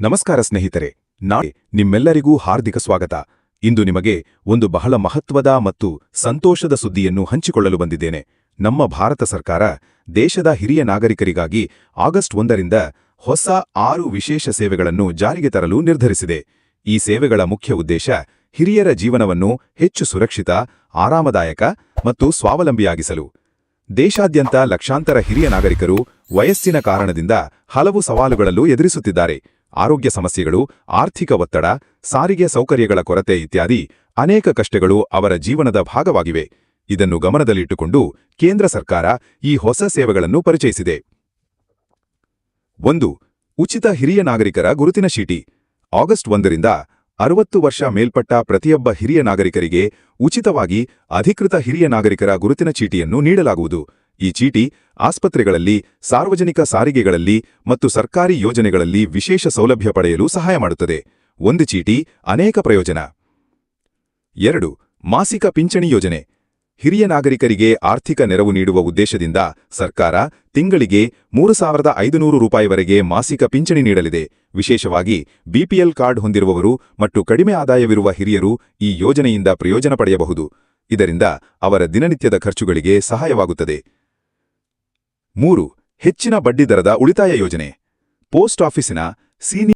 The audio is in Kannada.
ನಮಸ್ಕಾರ ಸ್ನೇಹಿತರೆ, ನಾಳೆ ನಿಮ್ಮೆಲ್ಲರಿಗೂ ಹಾರ್ದಿಕ ಸ್ವಾಗತ. ಇಂದು ನಿಮಗೆ ಒಂದು ಬಹಳ ಮಹತ್ವದ ಮತ್ತು ಸಂತೋಷದ ಸುದ್ದಿಯನ್ನು ಹಂಚಿಕೊಳ್ಳಲು ಬಂದಿದ್ದೇನೆ. ನಮ್ಮ ಭಾರತ ಸರ್ಕಾರ ದೇಶದ ಹಿರಿಯ ನಾಗರಿಕರಿಗಾಗಿ ಆಗಸ್ಟ್ ಒಂದರಿಂದ ಹೊಸ ಆರು ವಿಶೇಷ ಸೇವೆಗಳನ್ನು ಜಾರಿಗೆ ತರಲು ನಿರ್ಧರಿಸಿದೆ. ಈ ಸೇವೆಗಳ ಮುಖ್ಯ ಉದ್ದೇಶ ಹಿರಿಯರ ಜೀವನವನ್ನು ಹೆಚ್ಚು ಸುರಕ್ಷಿತ, ಆರಾಮದಾಯಕ ಮತ್ತು ಸ್ವಾವಲಂಬಿಯಾಗಿಸಲು. ದೇಶಾದ್ಯಂತ ಲಕ್ಷಾಂತರ ಹಿರಿಯ ನಾಗರಿಕರು ವಯಸ್ಸಿನ ಕಾರಣದಿಂದ ಹಲವು ಸವಾಲುಗಳಲ್ಲೂ ಎದುರಿಸುತ್ತಿದ್ದಾರೆ. ಆರೋಗ್ಯ ಸಮಸ್ಯೆಗಳು, ಆರ್ಥಿಕ ಒತ್ತಡ, ಸಾರಿಗೆ ಸೌಕರ್ಯಗಳ ಕೊರತೆ ಇತ್ಯಾದಿ ಅನೇಕ ಕಷ್ಟಗಳು ಅವರ ಜೀವನದ ಭಾಗವಾಗಿವೆ. ಇದನ್ನು ಗಮನದಲ್ಲಿಟ್ಟುಕೊಂಡು ಕೇಂದ್ರ ಸರ್ಕಾರ ಈ ಹೊಸ ಸೇವೆಗಳನ್ನು ಪರಿಚಯಿಸಿದೆ. ಒಂದು, ಉಚಿತ ಹಿರಿಯ ನಾಗರಿಕರ ಗುರುತಿನ ಚೀಟಿ. ಆಗಸ್ಟ್ ಒಂದರಿಂದ ಅರವತ್ತು ವರ್ಷ ಮೇಲ್ಪಟ್ಟ ಪ್ರತಿಯೊಬ್ಬ ಹಿರಿಯ ನಾಗರಿಕರಿಗೆ ಉಚಿತವಾಗಿ ಅಧಿಕೃತ ಹಿರಿಯ ನಾಗರಿಕರ ಗುರುತಿನ ಚೀಟಿಯನ್ನು ನೀಡಲಾಗುವುದು. ಈ ಚೀಟಿ ಆಸ್ಪತ್ರೆಗಳಲ್ಲಿ, ಸಾರ್ವಜನಿಕ ಸಾರಿಗೆಗಳಲ್ಲಿ ಮತ್ತು ಸರ್ಕಾರಿ ಯೋಜನೆಗಳಲ್ಲಿ ವಿಶೇಷ ಸೌಲಭ್ಯ ಪಡೆಯಲು ಸಹಾಯ ಮಾಡುತ್ತದೆ. ಒಂದು ಚೀಟಿ ಅನೇಕ ಪ್ರಯೋಜನ. ಎರಡು, ಮಾಸಿಕ ಪಿಂಚಣಿ ಯೋಜನೆ. ಹಿರಿಯ ನಾಗರಿಕರಿಗೆ ಆರ್ಥಿಕ ನೆರವು ನೀಡುವ ಉದ್ದೇಶದಿಂದ ಸರ್ಕಾರ ತಿಂಗಳಿಗೆ ಮೂರು ಸಾವಿರದ ಐದುನೂರು ರೂಪಾಯಿವರೆಗೆ ಮಾಸಿಕ ಪಿಂಚಣಿ ನೀಡಲಿದೆ. ವಿಶೇಷವಾಗಿ ಬಿಪಿಎಲ್ ಕಾರ್ಡ್ ಹೊಂದಿರುವವರು ಮತ್ತು ಕಡಿಮೆ ಆದಾಯವಿರುವ ಹಿರಿಯರು ಈ ಯೋಜನೆಯಿಂದ ಪ್ರಯೋಜನ ಪಡೆಯಬಹುದು. ಇದರಿಂದ ಅವರ ದಿನನಿತ್ಯದ ಖರ್ಚುಗಳಿಗೆ ಸಹಾಯವಾಗುತ್ತದೆ. ಮೂರು ಹೆಚ್ಚಿನ ಬಡ್ಡಿದರದ ಉಳಿತಾಯ ಯೋಜನೆ. ಪೋಸ್ಟ್ ಆಫೀಸಿನ ಸೀನಿಯರ್